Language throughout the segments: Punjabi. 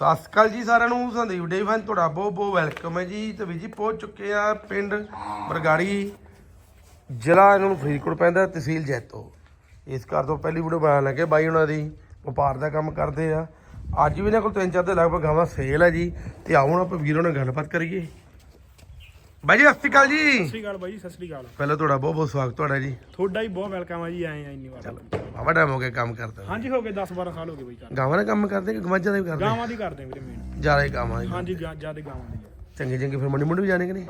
ਸਤਿ ਸ਼੍ਰੀ ਅਕਾਲ ਜੀ ਸਾਰਿਆਂ ਨੂੰ। ਸੰਦੀਪ ਡੇ ਤੁਹਾਡਾ ਬਹੁਤ ਬਹੁਤ ਵੈਲਕਮ ਹੈ ਜੀ। ਤੇ ਵੀ ਜੀ ਪਹੁੰਚ ਚੁੱਕੇ ਆ ਪਿੰਡ ਬਰਗਾੜੀ, ਜ਼ਿਲ੍ਹਾ ਇਹਨਾਂ ਨੂੰ ਫਰੀਦਕੋਟ ਪੈਂਦਾ, ਤਹਿਸੀਲ ਜੈਤੋ। ਇਸ ਘਰ ਤੋਂ ਪਹਿਲੀ ਵੀਡੀਓ ਬਣਾਉਣ ਲੱਗੇ ਬਾਈ ਉਹਨਾਂ ਦੀ, ਵਪਾਰ ਦਾ ਕੰਮ ਕਰਦੇ ਆ। ਅੱਜ ਵੀ ਇਹਨਾਂ ਕੋਲ ਤਿੰਨ ਚਾਰ ਦੇ ਲਗਭਗ ਗਾਵਾਂ ਸੇਲ ਹੈ ਜੀ। ਤੇ ਆਉਣ ਆਪਾਂ ਵੀਰੋਂ ਨਾਲ ਗੱਲਬਾਤ ਕਰੀਏ। ਬਾਈ ਜੀ ਸਤਿ ਸ਼੍ਰੀ ਅਕਾਲ ਜੀ। ਸਤਿ ਸ਼੍ਰੀ ਅਕਾਲ ਬਾਈ ਜੀ ਸਤਿ ਸ਼੍ਰੀ ਅਕਾਲ। ਪਹਿਲਾਂ ਤੁਹਾਡਾ ਬਹੁਤ ਬਹੁਤ ਸਵਾਗਤ ਤੁਹਾਡਾ ਜੀ। ਤੁਹਾਡਾ ਹੀ ਬਹੁਤ ਵੈਲਕਮ ਆ ਜੀ ਆਏ ਆ ਇੰਨੀ ਵਾਰ। ਬਾਬਾ ਟਾਈਮ ਹੋ ਗਿਆ ਕੰਮ ਕਰਦਾ। ਹਾਂਜੀ ਹੋ ਗਏ 10 12 ਸਾਲ ਹੋ ਗਏ ਬਾਈ ਕਰ ਗਾਵਾਂ ਦਾ ਕੰਮ ਕਰਦੇ ਕਿ ਗਵਾਂਜਾਂ ਦਾ ਵੀ ਕਰਦੇ? ਗਾਵਾਂ ਦੀ ਕਰਦੇ ਵੀਰੇ ਮੇਨ ਜ਼ਿਆਦਾ ਹੀ ਗਾਵਾਂ ਦੀ ਹਾਂਜੀ ਜ਼ਿਆਦਾ ਗਾਵਾਂ ਦੀ। ਆ। ਚੰਗੇ ਚੰਗੇ ਫਿਰ ਮੰਡੀ ਮੁੰਡੀ ਵੀ ਜਾਣੇ ਕਿ ਨਹੀਂ?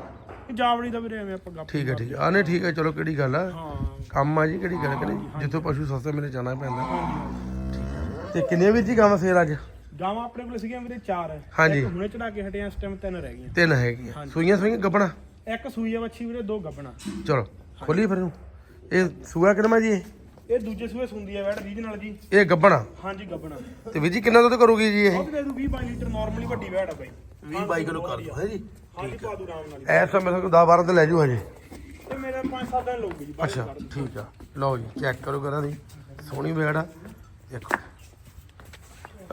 ਇਹ ਜਾਵੜੀ ਦਾ ਵੀਰੇ ਐਵੇਂ ਆਪਾਂ ਗੱਪ ਠੀਕ ਹੈ ਠੀਕ ਆ ਨਹੀਂ ਠੀਕ ਹੈ ਚਲੋ ਕਿਹੜੀ ਗੱਲ ਆ? ਹਾਂ। ਕੰਮ ਆ ਜੀ ਕਿਹੜੀ ਗੱਲ ਕਰੇ ਜਿੱਥੋਂ ਪਸ਼ੂ ਸਸਤੇ ਮਿਲੇ ਜਾਣਾ ਪੈਂਦਾ। ਹਾਂਜੀ ਤੇ ਕਿੰਨੇ ਵੀਰ ਜੀ ਗਾਵਾਂ ਸੇਲ ਅੱਜ? ਗਾਵਾਂ ਆਪਣੇ ਕੋਲ ਸੀਗੀਆਂ ਵੀਰੇ 4 ਹਾਂਜੀ। ਹੁਣੇ ਚੜਾ ਕੇ ਹਟੇ ਆ ਇਸ ਟਾਈਮ ਤਿੰਨ ਰਹਿ ਗਈਆਂ। ਤਿੰਨ ਹੈਗੀਆਂ। ਸੂਈਆਂ ਸੂਈਆਂ ਗੱਬਣਾ? ਇੱਕ ਸੂਈ ਆ ਵੱਛੀ ਵੀਰੇ ਦੋ ਗੱਬਣਾ। ਚਲੋ ਖੋਲੀ ਫਿਰ ਨੂੰ ਇਹ ਸੂਆ ਕਿੰਨਾ ਜੀ? ਇਹ ਦੂਜੇ ਸੂਏ ਸੁੰਦੀ ਆ ਵੈਟ ਰੀਜਨਲ ਜੀ। ਇਹ ਗੱਬਣਾ। ਹਾਂਜੀ ਗੱਬਣਾ। ਤੇ ਵੀਰ ਜੀ ਕਿੰਨਾ ਦੁੱਧ ਕਰੂਗੀ ਜੀ ਇਹ? ਦੁੱਧ ਦੇ ਦੂ 20 22 ਲੀਟਰ ਨਾਰਮਲੀ ਵੱਡੀ ਵੈਟ ਆ ਬਾਈ। 20 22 ਕਿਲੋ ਕਰ ਦੋ ਹੈ ਜੀ? ਹਾਂਜੀ ਪਾ ਦੂ ਆਰਾਮ ਨਾਲ। ਐਸ ਸਮੇਂ ਤੱਕ 10 12 ਤੇ ਲੈ ਜੂ ਹਜੇ। ਇਹ ਮੇਰੇ 5-7 ਦਿਨ ਲਊਗੀ ਜੀ ਅੱਛਾ ਠੀਕ ਆ। ਲਓ ਜੀ ਚੈੱਕ ਕਰੋ ਕਰਾਂ ਦੀ। ਸੋਹਣੀ ਬੈੜ ਆ। ਦੇਖੋ।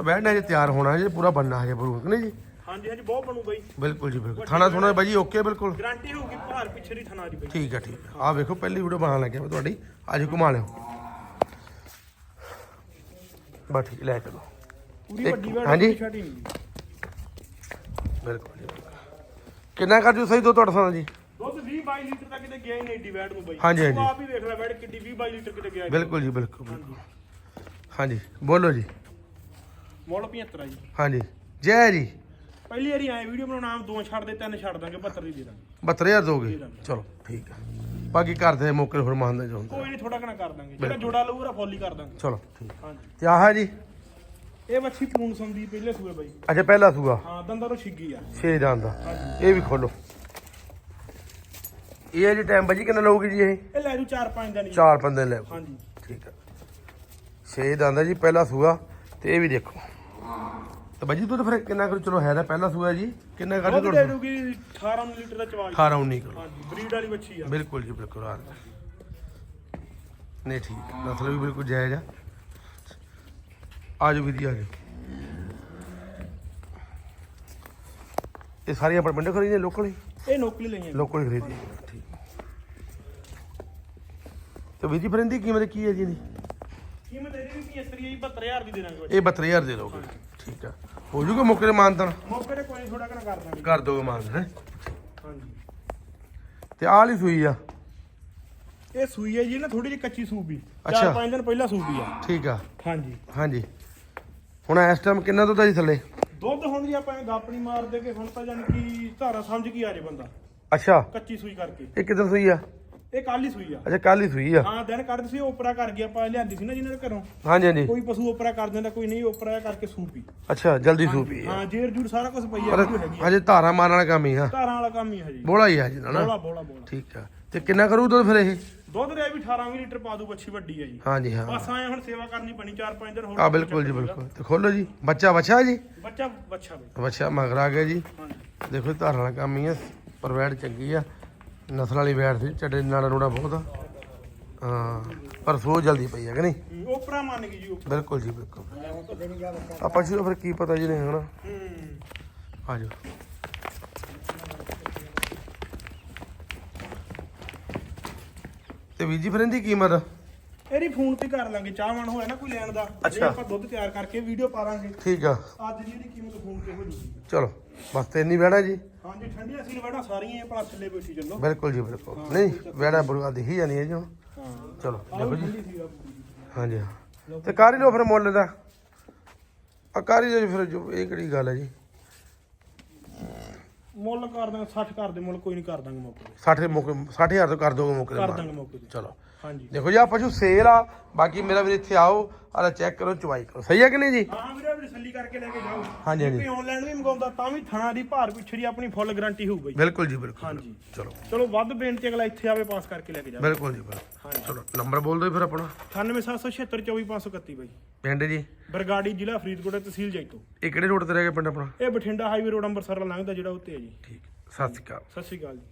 ਜੇ ਤਿਆਰ ਹੋਣਾ ਜੇ ਪੂਰਾ ਬੰਨਾ ਹਜੇ ਬਰੂ ਨਹੀਂ ਜੀ? ਹਾਂਜੀ ਹਾਂਜੀ ਬਹੁਤ ਬਣੂ ਬਾਈ। ਬਿਲਕੁਲ ਜੀ ਬਿਲਕੁਲ। ਥਾਣਾ ਥੋਣਾ ਬਾਈ ਜੀ ਓਕੇ ਬਿਲਕੁਲ? ਗਾਰੰਟੀ ਹੋਊਗੀ ਭਾਰ ਪਿੱਛੇ ਦੀ ਥਣਾ ਦੀ ਬਾਈ। ਠੀਕ ਹੈ ਠੀਕ ਆ। ਵੇਖੋ ਪਹਿਲੀ ਵੀਡੀਓ ਬਣਾਉਣ ਲੱਗਿਆ ਮੈਂ ਤੁਹਾਡੀ। ਅੱਜ ਘੁਮਾ ਲਿਓ। ਬਸ ਠੀਕ ਲੈ ਚਲੋ। ਪੂਰੀ ਵੱਡੀ ਹਾਂਜੀ। ਛੋਟੀ ਨਹੀਂ। ਬਿਲਕੁਲ ਜੀ ਕਿੰਨਾ ਕਰ ਜੂ ਸਹੀ ਦੋ ਤੁਹਾਡਾ ਸਾਂ ਜੀ? ਦੁੱਧ 20 22 ਲੀਟਰ ਤੱਕ ਕਿਤੇ ਗਿਆ ਹੀ ਨਹੀਂ ਏਡੀ ਵੈਟ ਨੂੰ ਬਾਈ। ਹਾਂਜੀ, ਹਾਂਜੀ। ਤੂੰ ਆਪ ਹੀ ਵੇਖ ਲੈ ਵੈਟ ਕਿੱਡੀ 20 22 ਲੀਟਰ ਕਿਤੇ ਗਿਆ ਜੀ। ਬਿਲਕੁਲ ਜੀ ਬਿਲਕੁਲ ਹਾਂਜੀ ਬੋਲੋ ਜੀ। ਮੁੱਲ 75 ਆ ਜੀ। ਹਾਂਜੀ। ਜੈ ਜੀ। ਪਹਿਲੀ ਵਾਰੀ ਆਏ ਵੀਡੀਓ ਬਣਾਉਣਾ ਆਮ ਦੋ ਛੱਡ ਦੇ ਤਿੰਨ ਛੱਡ ਦਾਂਗੇ 72 ਦੀ ਦੇ ਦਾਂਗੇ। 72000 ਦੋਗੇ? ਚਲੋ ਠੀਕ ਹੈ ਬਾਕੀ ਘਰ ਦੇ ਮੌਕੇ ਹੋਰ ਮੰਨਦੇ ਜੋ ਹੁੰਦਾ। ਕੋਈ ਨਹੀਂ ਥੋੜਾ ਘਣਾ ਕਰ ਦਾਂਗੇ। ਜਿਹੜਾ ਜੋੜਾ ਲਊਗਾ ਫੁੱਲ ਕਰ ਦਾਂਗੇ। ਚਲੋ ਠੀਕ। ਹਾਂਜੀ। ਤੇ ਆਹ ਜੀ? ਇਹ ਵੱਛੀ ਪੂਣ ਸੰਦੀ ਪਹਿਲੇ ਸੂਏ ਬਾਈ। ਅੱਛਾ ਪਹਿਲਾ ਸੂਗਾ ਹਾਂ ਦੰਦਾਂ ਤੋਂ ਛਿੱਗੀ ਆ। ਛੇ ਜਾਨ ਦਾ ਇਹ ਵੀ ਖੋਲੋ। ਇਹ ਜੀ ਟਾਈਮ ਬਾਜੀ ਕਿੰਨਾ ਲਊਗੀ ਜੀ ਇਹ? ਇਹ ਲੈ ਜੂ 4-5 ਦਿਨ ਜੀ ਚਾਰ ਪੰਦੇ ਲੈ ਹਾਂਜੀ। ਠੀਕ ਹੈ ਛੇ ਦੰਦ ਜੀ ਪਹਿਲਾ ਸੂਆ। ਤੇ ਇਹ ਵੀ ਦੇਖੋ। ਤੇ ਬਾਜੀ ਦੁੱਧ ਫਿਰ ਕਿੰਨਾ ਕਰ ਚਲੋ ਹੈ ਤਾਂ ਪਹਿਲਾ ਸੂਆ ਜੀ। ਕਿੰਨਾ ਕਰ ਦੁੱਧ ਦੇ ਤੁਹਾਡਾ ਦੂਗੀ 18 ਲੀਟਰ ਦਾ ਚਵਾ 18 19 ਕਿਲੋ। ਹਾਂਜੀ ਬਰੀਡ ਵਾਲੀ ਵੱਛੀ ਆ। ਬਿਲਕੁਲ ਜੀ ਬਿਲਕੁਲ ਆ ਨਹੀਂ ਠੀਕ ਨਸਲ ਵੀ ਬਿਲਕੁਲ ਜਾਇਜ਼ ਆ। ਆਜੋ ਵੀਰ ਜੀ ਆਜੋ। ਇਹ ਸਾਰੀ ਆਪਣੇ ਪਿੰਡ ਖਰੀਦੇ ਲੋਕਲ ਹੀ? ਇਹ ਨੌਕਰੀ ਲਈਆਂ। ਲੋਕਲ ਹੀ ਖਰੀਦੀ ਠੀਕ। ਤੇ ਵੀਰ ਜੀ ਫਿਰ ਇਹਦੀ ਕੀਮਤ ਕੀ ਹੈ ਜੀ ਇਹਦੀ? ਕੀਮਤ ਇਹਦੀ ਵੀ 75 ਹੈ ਜੀ 72000 ਦੀ ਦੇ ਦਾਂਗੇ ਬਾਈ। ਇਹ 72000 ਦੇ ਦੋਗੇ ਠੀਕ ਆ। ਹੋ ਜੂਗਾ ਮੌਕੇ ਤੇ ਮਾਨਤਨ ਮੌਕੇ ਤੇ ਕੋਈ ਥੋੜਾ ਘਣਾ ਕਰ ਦਾਂਗੇ। ਕਰ ਦੋਗੇ ਮਾਨ ਹੈ। ਹਾਂਜੀ। ਤੇ ਆਹ ਵਾਲੀ ਸੂਈ ਆ? ਇਹ ਸੂਈ ਹੈ ਜੀ ਨਾ ਥੋੜੀ ਜਿਹੀ ਕੱਚੀ ਸੂਪੀ ਅੱਛਾ। ਚਾਰ ਪੰਜ ਦਿਨ ਪਹਿਲਾਂ ਸੂਪੀ ਆ। ਠੀਕ ਆ। ਹਾਂਜੀ। ਹਾਂਜੀ। ਹੁਣ ਇਸ ਟਾਈਮ ਕਿੰਨਾ ਦੁੱਧ ਆ ਜੀ ਥੱਲੇ? ਦੁੱਧ ਹੁਣ ਜੀ ਆਪਾਂ ਗਾਪ ਨਹੀਂ ਮਾਰਦੇ ਕਿ ਹੁਣ ਤਾਂ ਜਾਨ ਕੀ ਧਾਰਾ ਸਮਝ ਕੀ ਆ ਜੇ ਬੰਦਾ। ਅੱਛਾ। ਕੱਚੀ ਸੂਈ ਕਰਕੇ। ਇਹ ਕਿੱਦਾਂ ਸੂਈ ਆ? ਇਹ ਕੱਲ ਹੀ ਸੂਈ ਆ। ਅੱਛਾ ਕੱਲ ਹੀ ਸੂਈ ਆ। ਹਾਂ ਦਿਨ ਕੱਢਦੇ ਸੀ ਓਪਰਾ ਕਰ ਗਿਆ ਆਪਾਂ ਲਿਆਂਦੀ ਸੀ ਨਾ ਜਿਹਨਾਂ ਦੇ ਘਰੋਂ। ਹਾਂਜੀ ਹਾਂਜੀ। ਕੋਈ ਪਸ਼ੂ ਓਪਰਾ ਕਰ ਦਿੰਦਾ ਕੋਈ ਨਹੀਂ ਓਪਰਾ ਕਰਕੇ ਸੂਪੀ ਅੱਛਾ ਜਲਦੀ ਸੂਪੀ ਆ ਹਾਂ ਜੇਰ ਜੂਰ ਸਾਰਾ ਕੁਝ ਪਈ ਆ ਹੈਗੀ ਆ। ਹਜੇ ਧਾਰਾ ਮਾਰਨ ਵਾਲਾ ਕੰਮ ਹੀ ਆ। ਧਾਰਾਂ ਵਾਲਾ ਕੰਮ ਹੀ ਹੈ ਜੀ। ਬੋਲਾ ਹੀ ਆ ਜੀ ਨਾ। ਬੋਲਾ ਬੋਲਾ ਬੋਲਾ। ਠੀਕ ਆ। ਤੇ ਕਿੰਨਾ ਕਰੂ ਦੁੱਧ ਫਿਰ ਇਹ? ਦੁੱਧ ਦੇ ਵੀ 18 20 ਲੀਟਰ ਪਾ ਦੂ ਬੱਚੀ ਵੱਡੀ ਹੈ ਜੀ। ਹਾਂਜੀ ਹਾਂ। ਬਸ ਆਏ ਹੁਣ ਸੇਵਾ ਕਰਨੀ ਪੈਣੀ 4-5 ਦਿਨ ਹੋਰ ਆ ਬਿਲਕੁਲ ਜੀ ਬਿਲਕੁਲ। ਤੇ ਖੋਲੋ ਜੀ। ਬੱਚਾ ਬੱਚਾ ਜੀ? ਬੱਚਾ ਬੱਚਾ। ਬੱਚਾ ਮਗਰ ਆ ਗਿਆ ਜੀ। ਦੇਖੋ ਧਾਰਾਂ ਵਾਲਾ ਕੰਮ ਹੀ ਆ ਪਰ ਵੈੜ ਚੰਗੀ ਆ। ਨਸਲ ਵਾਲੀ ਵੈੜ ਸੀ ਚੱਡੇ ਨਾੜਾ ਨੂੜਾ ਬਹੁਤ ਆ। ਹਾਂ ਪਰ ਸੋ ਜਲਦੀ ਪਈ ਆ ਕਿ ਨਹੀਂ? ਓਪਰਾ ਮੰਨ ਗਈ ਜੀ ਬਿਲਕੁਲ ਜੀ ਬਿਲਕੁਲ। ਆਪਾਂ ਜੀ ਫਿਰ ਕੀ ਪਤਾ ਜੀ ਨੇ ਹਨਾ? ਹੂੰ। ਆ ਜਾਓ। ਤੇ ਵੀਰ ਜੀ ਫਿਰ ਇਹਦੀ ਕੀਮਤ ਇਹਦੀ ਫੋਨ ਤੇ ਕਰ ਲਾਂਗੇ ਚਾਹਵਾਨ ਹੋਇਆ ਨਾ ਕੋਈ ਲੈਣ ਦਾ। ਇਹ ਆਪਾਂ ਦੁੱਧ ਤਿਆਰ ਕਰਕੇ ਵੀਡੀਓ ਪਾ ਲਾਂਗੇ ਠੀਕ ਆ। ਅੱਜ ਦੀ ਇਹਦੀ ਕੀਮਤ ਫੋਨ ਤੇ ਹੋ ਜੂਗੀ ਚਲੋ ਬਸ ਤੇ ਇੰਨੀ ਵੈੜਾ ਜੀ। ਹਾਂਜੀ ਠੰਡੀਆਂ ਸੀ ਵੜਾ ਸਾਰੀਆਂ ਇਹ ਭਲਾ ਥੱਲੇ ਬੈਠੀ ਚੱਲੋ। ਬਿਲਕੁਲ ਜੀ ਬਿਲਕੁਲ। ਨਹੀਂ ਵੈੜਾ ਬੁਰਾ ਦਿਖੀ ਜਾਂਦੀ ਹੈ ਜੀ ਹੁਣ। ਚਲੋ ਦੇਖੋ ਜੀ। ਹਾਂਜੀ ਤੇ ਕਰ ਹੀ ਲਓ ਫਿਰ ਮੁੱਲ ਦਾ। ਆ ਕਰ ਹੀ ਲਓ ਜੀ ਫਿਰ ਜੋ ਇਹ ਕਿਹੜੀ ਗੱਲ ਹੈ ਜੀ? ਮੁੱਲ ਕਰ ਦਾਂਗੇ 60 ਕਰ ਦੇ ਮੁੱਲ ਕੋਈ ਨਹੀਂ ਕਰ ਦਾਂਗੇ ਮੌਕੇ ਤੇ। 60 ਦੇ ਮੌਕੇ 60000 ਤੋਂ ਕਰ ਦੋਗੇ ਮੌਕੇ ਦੇ ਕਰ। ਦਾਂਗੇ ਮੌਕੇ ਤੇ। ਚਲੋ। ਹਾਂਜੀ। ਦੇਖੋ ਜੀ ਆ ਪਸ਼ੂ ਸੇਲ ਆ। ਬਾਕੀ ਮੇਰਾ ਵੀਰ ਇੱਥੇ ਆਓ। ਆਲਾ ਚੈੱਕ ਕਰੋ ਚੁਆਈ ਕਰੋ। ਸਹੀ ਹੈ ਕਿ ਨਹੀਂ ਜੀ? ਹਾਂ ਵੀਰੇ ਵੀ ਤਸੱਲੀ ਕਰਕੇ ਲੈ ਕੇ ਜਾਓ। ਹਾਂਜੀ, ਹਾਂਜੀ। ਕੋਈ ਆਨਲਾਈਨ ਵੀ ਮੰਗਾਉਂਦਾ ਤਾਂ ਵੀ ਥਣਾ ਦੀ ਭਾਰ ਪਿੱਛੇ ਦੀ ਆਪਣੀ ਫੁੱਲ ਗਾਰੰਟੀ ਹੋਊਗੀ ਬਿਲਕੁਲ ਜੀ ਬਿਲਕੁਲ। ਹਾਂਜੀ। ਚਲੋ। ਚਲੋ ਵੱਧ ਬੇਨਤੀ ਅਗਲਾ ਇੱਥੇ ਆਵੇ ਪਾਸ ਕਰਕੇ ਲੈ ਕੇ ਜਾਵੇ। ਬਿਲਕੁਲ ਜੀ ਬਿਲਕੁਲ। ਹਾਂਜੀ। ਚਲੋ ਨੰਬਰ ਬੋਲ ਦਿਓ ਫਿਰ ਆਪਣਾ। 98776 ਬਾਈ। ਪਿੰਡ ਜੀ? ਬਰਗਾੜੀ ਜ਼ਿਲ੍ਹਾ ਫਰੀਦਕੋਟ ਤਹਿਸੀਲ ਜੈਤੋ। ਇਹ ਕਿਹੜੇ ਰੋਡ ਤੇ ਰਹਿ ਗਿਆ ਪਿੰਡ ਆਪਣਾ? ਇਹ ਬਠਿੰਡਾ ਹਾਈਵੇ ਰੋਡ ਅੰਮ੍ਰਿਤਸਰ ਲੰਘਦਾ ਜਿਹੜਾ ਉੱਤੇ ਹੈ ਜੀ। ਠੀਕ। ਸਤਿ ਸ਼੍ਰੀ ਅਕਾਲ। ਸਤਿ ਸ਼੍ਰੀ ਅਕਾਲ ਜੀ।